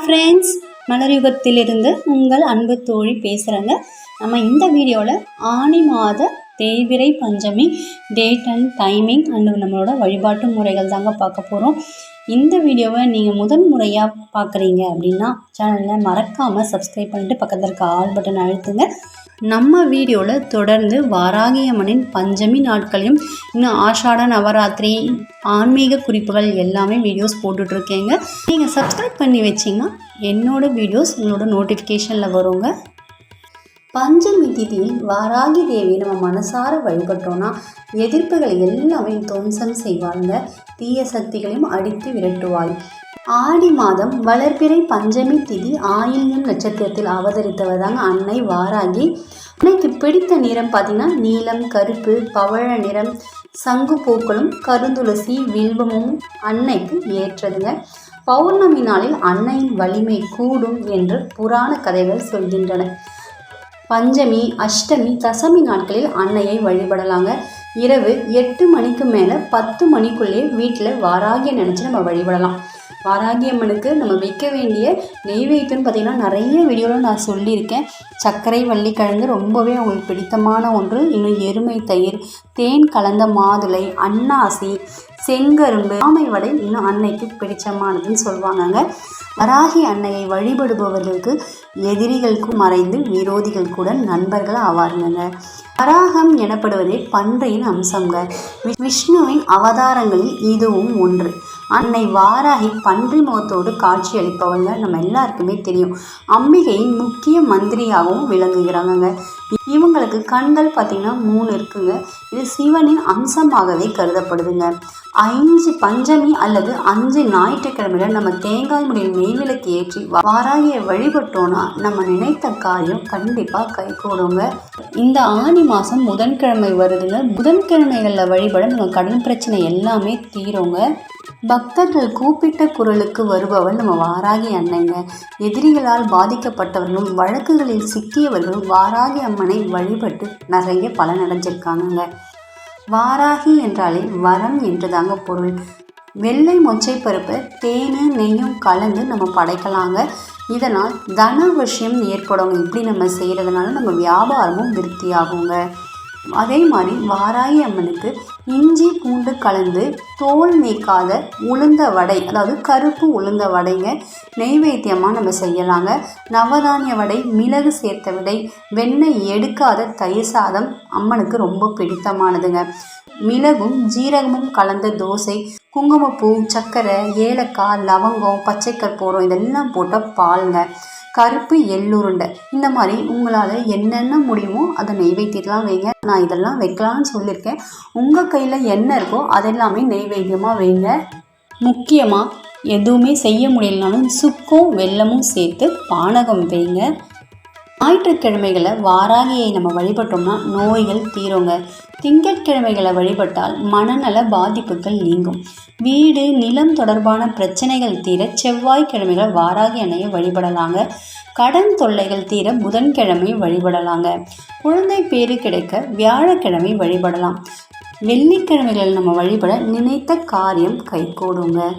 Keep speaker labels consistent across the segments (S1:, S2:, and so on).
S1: Hi friends மலர்யுகத்திலிருந்து உங்கள் அன்பு தோழி பேசுகிறேங்க நம்ம இந்த வீடியோவில் ஆனி மாத தேய்பிரை பஞ்சமி டேட் அண்ட் டைமிங் அண்டு நம்மளோட வழிபாட்டு முறைகள் தாங்க பார்க்க போகிறோம் இந்த வீடியோவை நீங்கள் முதன் முறையாக பார்க்குறீங்க அப்படின்னா சேனலை மறக்காமல் சப்ஸ்கிரைப் பண்ணிட்டு பக்கத்தில் இருக்க ஆல் பட்டன் அழுத்துங்க. நம்ம வீடியோவில் தொடர்ந்து வாராகியம்மனின் பஞ்சமி நாட்களையும் இன்னும் ஆஷாட நவராத்திரி ஆன்மீக குறிப்புகள் எல்லாமே வீடியோஸ் போட்டுட்ருக்கேங்க. நீங்கள் சப்ஸ்கிரைப் பண்ணி வச்சிங்கன்னா என்னோடய வீடியோஸ் உங்களோட நோட்டிஃபிகேஷனில் வருங்க. பஞ்சமி திதியில் வாராகி தேவி நம்ம மனசார வழிபட்டோன்னா எதிர்ப்புகள் எல்லாமே துவம்சம் செய்வாங்க. தீய சக்திகளையும் அடித்து விரட்டுவாள் ஆடி மாதம் வளர்பிறை பஞ்சமி திதி ஆயில்யம் நட்சத்திரத்தில் அவதரித்தவர் தாங்க அன்னை வாராகி. அன்னைக்கு பிடித்த நிறம் பார்த்தீங்கன்னா நீலம் கருப்பு பவழ நிறம் சங்கு பூக்களும் கருந்துளசி வில்வமும் அன்னைக்கு ஏற்றதுங்க. பௌர்ணமி நாளில் அன்னையின் வலிமை கூடும் என்று புராண கதைகள் சொல்கின்றன. பஞ்சமி அஷ்டமி தசமி நாட்களில் அன்னையை வழிபடலாங்க. இரவு எட்டு மணிக்கு மேலே பத்து மணிக்குள்ளே வீட்டில் வாராகிய நினச்சி நம்ம வழிபடலாம். வாராகியம்மனுக்கு நம்ம வைக்க வேண்டிய நெய்வேத்தியம்னு பார்த்திங்கன்னா நிறைய வீடியோவில் நான் சொல்லியிருக்கேன். சர்க்கரை வள்ளிக்கிழங்கு ரொம்பவே அவங்களுக்கு பிடித்தமான ஒன்று. இன்னும் எருமை தயிர் தேன் கலந்த மாதுளை அன்னாசி செங்கரும்பு. ஆமை வடை இன்னும் அன்னைக்கு பிடிச்சமானதுன்னு சொல்லுவாங்கங்க. வராகி அன்னையை வழிபடுபவர்களுக்கு எதிரிகளுக்கும் மறைந்து விரோதிகள் கூட நண்பர்கள் ஆவாருங்க வராகம் எனப்படுவதே பன்றையின் அம்சங்க. விஷ்ணுவின் அவதாரங்களில் இதுவும் ஒன்று. அன்னை வாராகி பன்றி முகத்தோடு காட்சியளிப்பவங்க நம்ம எல்லாருக்குமே தெரியும். அம்பிகையின் முக்கிய மந்திரியாகவும் விளங்குகிறாங்கங்க. இவங்களுக்கு கண்கள் பார்த்திங்கன்னா மூணு இருக்குங்க. இது சிவனின் அம்சமாகவே கருதப்படுதுங்க. ஐந்து பஞ்சமி அல்லது அஞ்சு ஞாயிற்றுக்கிழமையில நம்ம தேங்காய் முடியில் நெய்விளக்கு ஏற்றி வாராகிய வழிபட்டோன்னா நம்ம நினைத்த காரியம் கண்டிப்பாக கை கூடுங்க. இந்த ஆணி மாதம் புதன்கிழமை வருதுங்க. புதன்கிழமைகளில் வழிபட நம்ம கடன் பிரச்சனை எல்லாமே தீருங்க. பக்தர்கள் கூப்பிட்ட குரலுக்கு வருபவள் நம்ம வாராகி அன்னைங்க எதிரிகளால் பாதிக்கப்பட்டவர்களும் வழக்குகளில் சிக்கியவர்களும் வாராகி அம்மனை வழிபட்டு நிறைய பலனடைஞ்சிருக்காங்கங்க வாராகி என்றாலே வரம் என்றுதாங்க பொருள். வெள்ளை மொச்சை பருப்பு தேனு நெய்யும் கலந்து நம்ம படைக்கலாங்க. இதனால் தன விஷயம் ஏற்படும். இப்படி நம்ம செய்கிறதுனால நம்ம வியாபாரமும் விருத்தியாகுங்க. அதே மாதிரி வாராயி அம்மனுக்கு இஞ்சி பூண்டு கலந்து தோல் நீக்காத உளுந்த வடை அதாவது கருப்பு உளுந்த வடைங்க நெய்வேத்தியமாக நம்ம செய்யலாங்க. நவதானிய வடை மிளகு சேர்த்த விடை வெண்ணெய் எடுக்காத தயிர் சாதம் அம்மனுக்கு ரொம்ப பிடித்தமானதுங்க. மிளகும் ஜீரகமும் கலந்த தோசை குங்குமப்பூ சர்க்கரை ஏலக்காய் லவங்கம் பச்சை கற்பூரம் இதெல்லாம் போட்ட பாலுங்க. கருப்பு எள்ளுருண்டை. இந்த மாதிரி உங்களால் என்னென்ன முடியுமோ அதை நெய்வேத்தியத்தெலாம் வைங்க. நான் இதெல்லாம் வைக்கலான்னு சொல்லியிருக்கேன். உங்கள் கையில் என்ன இருக்கோ அதெல்லாமே நெய்வேத்தியமாக வைங்க. முக்கியமாக எதுவுமே செய்ய முடியலனாலும் சுக்கும் வெல்லமும் சேர்த்து பானகம் வைங்க. ஞாயிற்றுக்கிழமைகளை வாராகியை நம்ம வழிபட்டோம்னா நோய்கள் தீருங்க. திங்கட்கிழமைகளை வழிபட்டால் மனநல பாதிப்புகள் நீங்கும். வீடு நிலம் தொடர்பான பிரச்சனைகள் தீர செவ்வாய்க்கிழமைகள் வாராகி அணையை வழிபடலாங்க. கடன் தொல்லைகள் தீர புதன்கிழமை வழிபடலாங்க. குழந்தை பேரு கிடைக்க வியாழக்கிழமை வழிபடலாம். வெள்ளிக்கிழமைகளில் நம்ம வழிபட நினைத்த காரியம் கைகூடுங்க.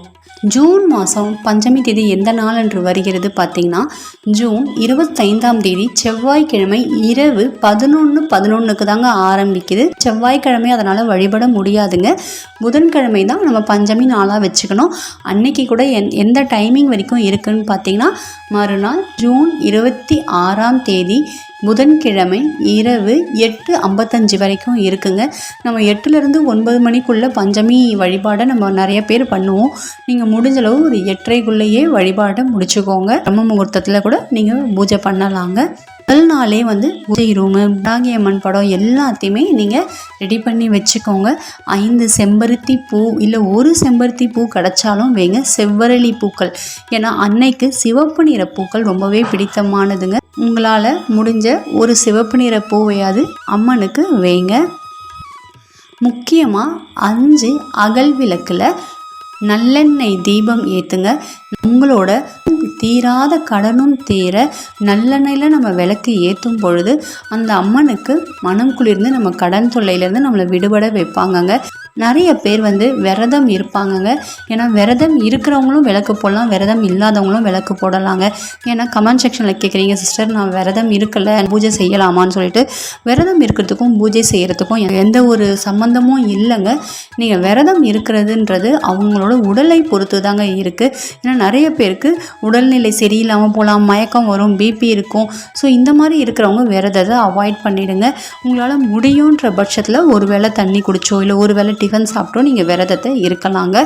S1: ஜூன் மாதம் பஞ்சமி தேதி எந்த நாள் என்று வருகிறது பார்த்திங்கன்னா ஜூன் இருபத்தைந்தாம் தேதி செவ்வாய்க்கிழமை இரவு பதினொன்று பதினொன்றுக்கு தாங்க ஆரம்பிக்குது. செவ்வாய்க்கிழமை அதனால் வழிபட முடியாதுங்க. புதன்கிழமை தான் நம்ம பஞ்சமி நாளாக வச்சுக்கணும். அன்னைக்கு கூட எந் எந்த டைமிங் வரைக்கும் இருக்குதுன்னு பார்த்தீங்கன்னா மறுநாள் ஜூன் இருபத்தி ஆறாம் தேதி புதன்கிழமை இரவு எட்டு ஐம்பத்தஞ்சு வரைக்கும் இருக்குங்க. நம்ம எட்டுலேருந்து ஒன்பது மணிக்குள்ளே பஞ்சமி வழிபாடை நம்ம நிறைய பேர் பண்ணுவோம். நீங்கள் முடிஞ்சளவு ஒரு எட்டரைக்குள்ளேயே வழிபாடை முடிச்சுக்கோங்க. பிரம்ம முகூர்த்தத்தில் கூட நீங்கள் பூஜை பண்ணலாங்க. முதல் நாளே வந்து பூஜை ரூமு அம்மன் படம் எல்லாத்தையுமே நீங்கள் ரெடி பண்ணி வச்சுக்கோங்க. ஐந்து செம்பருத்தி பூ இல்லை ஒரு செம்பருத்தி பூ கிடச்சாலும் வைங்க. செவ்வரளி பூக்கள். ஏன்னா அன்னைக்கு சிவப்பு நிற பூக்கள் ரொம்பவே பிடித்தமானதுங்க. உங்களால் முடிஞ்ச ஒரு சிவப்பு நிற பூவையாவது அம்மனுக்கு வைங்க. முக்கியமாக அஞ்சு அகல் விளக்கில் நல்லெண்ணெய் தீபம் ஏற்றுங்க உங்களோட தீராத கடனும் தீர நல்லெண்ணெயில் நம்ம விளக்கு ஏற்றும் பொழுது அந்த அம்மனுக்கு மனம் குளிர்ந்து நம்ம கடன் தொல்லையிலேருந்து நம்மளை விடுபட வைப்பாங்கங்க. நிறைய பேர் வந்து விரதம் இருப்பாங்கங்க. ஏன்னா விரதம் இருக்கிறவங்களும் விளக்கு போடலாம் விரதம் இல்லாதவங்களும் விளக்கு போடலாங்க. ஏன்னா கமெண்ட் செக்ஷனில் கேட்குறீங்க சிஸ்டர் நான் விரதம் இருக்கல பூஜை செய்யலாமான்னு சொல்லிட்டு. விரதம் இருக்கிறதுக்கும் பூஜை செய்கிறதுக்கும் எந்த ஒரு சம்மந்தமும் இல்லைங்க. நீங்கள் விரதம் இருக்கிறதுன்றது அவங்களோட உடலை பொறுத்து தாங்க இருக்குது ஏன்னா நிறைய பேருக்கு உடல்நிலை சரியில்லாமல் போகலாம் மயக்கம் வரும் பிபி இருக்கும். ஸோ இந்த மாதிரி இருக்கிறவங்க விரதத்தை அவாய்ட் பண்ணிவிடுங்க உங்களால் முடியுன்ற பட்சத்தில் ஒரு வேளை தண்ணி குடிச்சோ இல்லை ஒரு வேளை டிஃபன் சாப்பிட்டும். நீங்கள் விரதத்தை இருக்கலாங்க.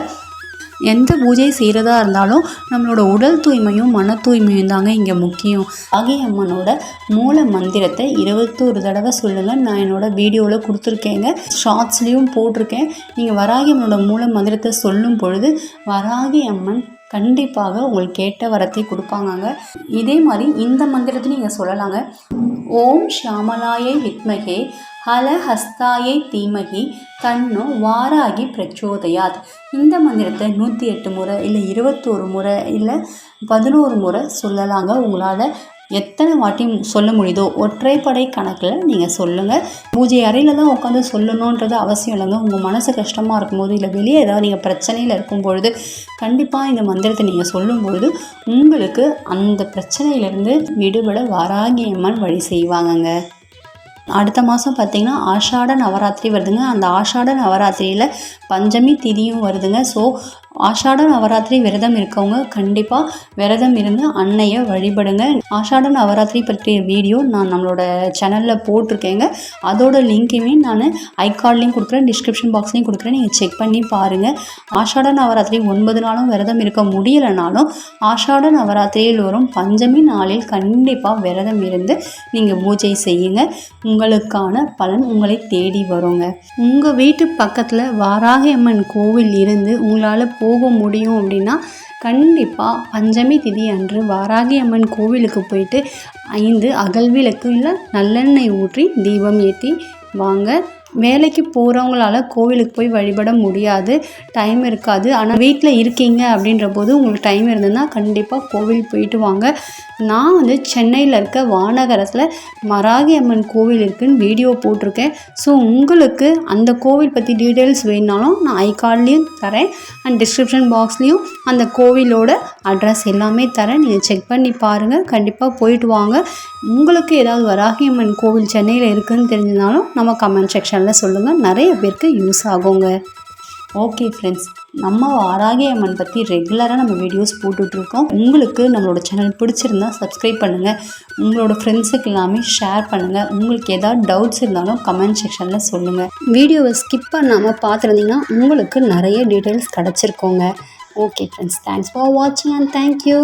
S1: எந்த பூஜை செய்கிறதா இருந்தாலும் நம்மளோட உடல் தூய்மையும் மன தூய்மையும் தாங்க இங்கே முக்கியம். ஆகிய அம்மனோட மூல மந்திரத்தை இருபத்தோரு தடவை சொல்லுங்கள் நான் என்னோடய வீடியோவில் கொடுத்துருக்கேங்க. ஷார்ட்ஸ்லேயும் போட்டிருக்கேன். நீங்கள் வராகி அம்மனோட மூல மந்திரத்தை சொல்லும் பொழுது வராகி அம்மன் கண்டிப்பாக உங்களுக்கு கேட்ட வரத்தை கொடுப்பாங்க இதே மாதிரி இந்த மந்திரத்தை நீங்கள் சொல்லலாங்க. ஓம் ஷியாமலாயை வித்மகே ஹலஹஸ்தாயை தீமகி தன்னோ வாராகி பிரச்சோதயாத். இந்த மந்திரத்தை நூற்றி எட்டு முறை இல்லை இருபத்தோரு முறை இல்லை பதினோரு முறை சொல்லலாங்க. உங்களால் எத்தனை வாட்டி சொல்ல முடியுதோ ஒற்றைப்படை கணக்கில் நீங்கள் சொல்லுங்கள் பூஜை அறையில் தான் உட்காந்து சொல்லணுன்றது அவசியம் இல்லைங்க. உங்கள் மனசு கஷ்டமாக இருக்கும்போது இல்லை வெளியே ஏதாவது நீங்கள் பிரச்சனையில் இருக்கும் பொழுது கண்டிப்பாக இந்த மந்திரத்தை நீங்கள் சொல்லும் பொழுது உங்களுக்கு அந்த பிரச்சனையிலேருந்து விடுபட வாராகி அம்மன் வழி செய்வாங்கங்க. அடுத்த மாதம் பார்த்திங்கன்னா ஆஷாட நவராத்திரி வருதுங்க. அந்த ஆஷாட நவராத்திரியில் பஞ்சமி திதியும் வருதுங்க. ஸோ ஆஷாட நவராத்திரி விரதம் இருக்கவங்க கண்டிப்பாக விரதம் இருந்து அன்னையை வழிபடுங்க. ஆஷாட நவராத்திரி பற்றிய வீடியோ நான் நம்மளோட சேனலில் போட்டிருக்கேங்க. அதோட லிங்க்கையுமே நான் ஐகார்ட்லேயும் கொடுக்குறேன் டிஸ்கிரிப்ஷன் பாக்ஸ்லேயும் கொடுக்குறேன். நீங்கள் செக் பண்ணி பாருங்கள் ஆஷாட நவராத்திரி ஒன்பது நாளும் விரதம் இருக்க முடியலைனாலும் ஆஷாட நவராத்திரியில் வரும் பஞ்சமி நாளில் கண்டிப்பாக விரதம் இருந்து நீங்கள் பூஜை செய்யுங்க. உங்களுக்கான பலன் உங்களை தேடி வருங்க. உங்கள் வீட்டு பக்கத்தில் வாராகி அம்மன் கோவில் இருந்து உங்களால் போக முடியும் அப்படின்னா கண்டிப்பாக பஞ்சமி திதி அன்று வாராகி அம்மன் கோவிலுக்கு போயிட்டு ஐந்து அகல்விளக்கு இல்லை நல்லெண்ணெய் ஊற்றி தீபம் ஏற்றி வாங்க. வேலைக்கு போகிறவங்களால கோவிலுக்கு போய் வழிபட முடியாது. டைம் இருக்காது. ஆனால் வீட்டில் இருக்கீங்க அப்படின்ற போது உங்களுக்கு டைம் இருந்ததுன்னா கண்டிப்பாக கோவில் போயிட்டு வாங்க. நான் வந்து சென்னையில் இருக்க வானகரத்தில் மராகி அம்மன் கோவில் இருக்குன்னு வீடியோ போட்டிருக்கேன். ஸோ உங்களுக்கு அந்த கோவில் பற்றி டீட்டெயில்ஸ் வேணுனாலும் நான் ஐகார்ட்லேயும் தரேன். அண்ட் டிஸ்கிரிப்ஷன் பாக்ஸ்லேயும் அந்த கோவிலோட அட்ரஸ் எல்லாமே தரேன். நீங்கள் செக் பண்ணி பாருங்கள் கண்டிப்பாக போயிட்டு வாங்க. உங்களுக்கு ஏதாவது வராகி அம்மன் கோவில் சென்னையில் இருக்குதுன்னு தெரிஞ்சதுனாலும் நம்ம கமெண்ட் செக்ஷனில் சொல்லுங்கள் நிறைய பேருக்கு யூஸ் ஆகுங்க. ஓகே ஃப்ரெண்ட்ஸ் நம்ம வாராகி அம்மன் பற்றி ரெகுலராக நம்ம வீடியோஸ் போட்டுட்ருக்கோம். உங்களுக்கு நம்மளோட சேனல் பிடிச்சிருந்தா சப்ஸ்கிரைப் பண்ணுங்கள் உங்களோட ஃப்ரெண்ட்ஸுக்கு எல்லாமே ஷேர் பண்ணுங்கள் உங்களுக்கு ஏதாவது டவுட்ஸ் இருந்தாலும் கமெண்ட் செக்ஷனில் சொல்லுங்கள் வீடியோவை ஸ்கிப் பண்ணாமல் பார்த்துருந்தீங்கன்னா உங்களுக்கு நிறைய டீட்டெயில்ஸ் கிடச்சிருக்கோங்க. ஓகே ஃப்ரெண்ட்ஸ் தேங்க்ஸ் ஃபார் வாட்சிங் அண்ட் தேங்க்யூ